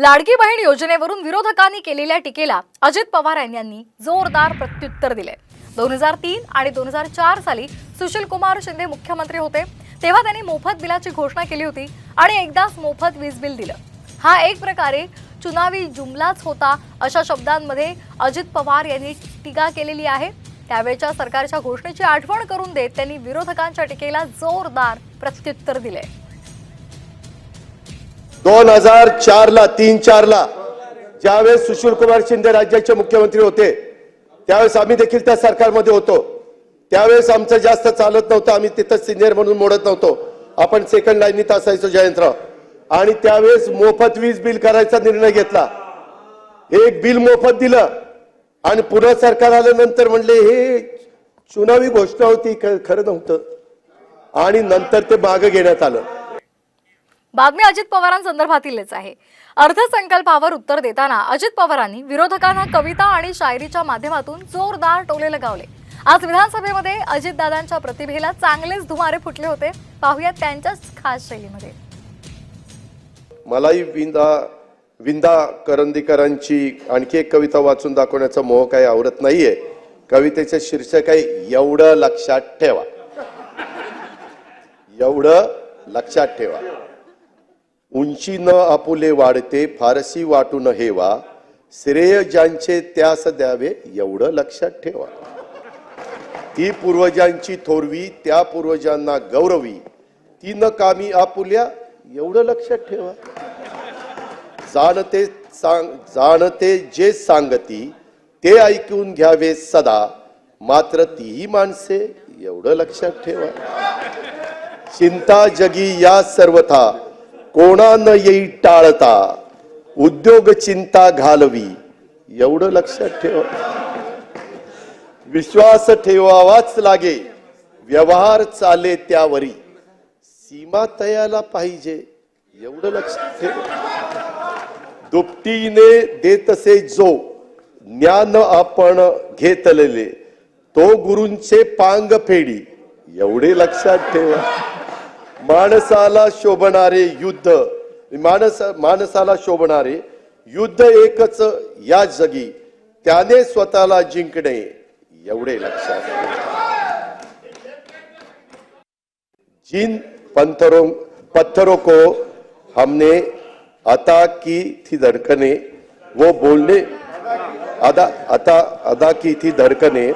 लाडकी बहीण योजनेवरून विरोधकांनी केलेल्या टीकेला अजित पवार यांनी जोरदार प्रत्युत्तर दिले. दोन हजार तीन आणि दोन हजार चार साली सुशील कुमार शिंदे मुख्यमंत्री होते तेव्हा त्यांनी मोफत बिलाची घोषणा केली होती आणि एकदाच मोफत वीज बिल दिलं. हा एक प्रकारे चुनावी जुमलाच होता अशा शब्दांमध्ये अजित पवार यांनी टीका केलेली आहे. त्यावेळच्या सरकारच्या घोषणेची आठवण करून देत त्यांनी विरोधकांच्या टीकेला जोरदार प्रत्युत्तर दिले. दोन हजार चार ला तीन चार ला ज्यावेळेस सुशील कुमार शिंदे राज्याचे मुख्यमंत्री होते त्यावेळेस आम्ही देखील त्या सरकारमध्ये होतो. त्यावेळेस आमचं जास्त चालत नव्हतं आम्ही तिथं सिनियर म्हणून मोडत नव्हतो. आपण सेकंड लाईनीत असायचो जयंतराव. आणि त्यावेळेस मोफत वीज बिल करायचा निर्णय घेतला. एक बिल मोफत दिलं. आणि पुन्हा सरकार आल्यानंतर म्हणले हे चुनावी घोषणा होती ख- खरं नव्हतं. आणि नंतर ते मागं घेण्यात आलं. बातमी अजित पवारांसंदर्भातीलच आहे. अर्थसंकल्पावर उत्तर देताना अजित पवारांनी विरोधकांना कविता आणि शायरीच्या माध्यमातून जोरदार टोले लगावले. आज विधानसभेमध्ये अजितदादांच्या प्रतिभेला चांगलेच धुमारे फुटले होते. पाहूयात त्यांच्याच खास शैलीमध्ये. मलाही विंदा विंदा करंदीकरांची आणखी एक कविता वाचून दाखवण्याचा मोह काही आवडत नाहीये. कवितेचे शीर्षक आहे एवढं लक्षात ठेवा. एवढं लक्षात ठेवा. उंची न आपुले वाढते फारसी वाटून हेवा. श्रेय ज्यांचे त्यास द्यावे एवढं लक्षात ठेवा. ती पूर्वजांची थोरवी त्या पूर्वजांना गौरवी. ती न कामी आपुल्या एवढं लक्षात ठेवा. जाणते सांग जाणते जे सांगती ते ऐकून घ्यावे सदा. मात्र तीही माणसे एवढं लक्षात ठेवा. चिंता जगी या सर्वथा. कोणा न येई टाळता? उद्योग चिंता घालवी. एवढं लक्षात ठेवा. विश्वास ठेवावाच लागे. व्यवहार चाले त्यावरी. सीमा तयाला पाहिजे. एवढं लक्षात ठेवा. दुपटीने देतसे जो. ज्ञान आपण घेतलेले. तो गुरूंचे पांग फेडी. एवढे लक्षात ठेवा. माणसाला शोभणारे युद्ध माणस माणसाला शोभणारे युद्ध एकच या जगी. त्याने स्वतःला जिंकणे एवढे लक्षात जिन पत्थरों पत्थरों को हमने अता की थी धड़कने वो बोलने अदा अता अदा की थी धडकने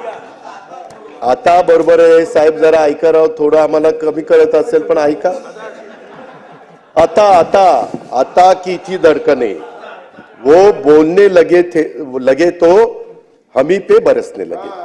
आता बरोबर आहे. साहेब जरा ऐका राव थोडं आम्हाला कमी कळत असेल पण ऐका. आता आता आता की थी धडकने वो बोलने लगे थे लगे तो हमी पे बरसने लगे.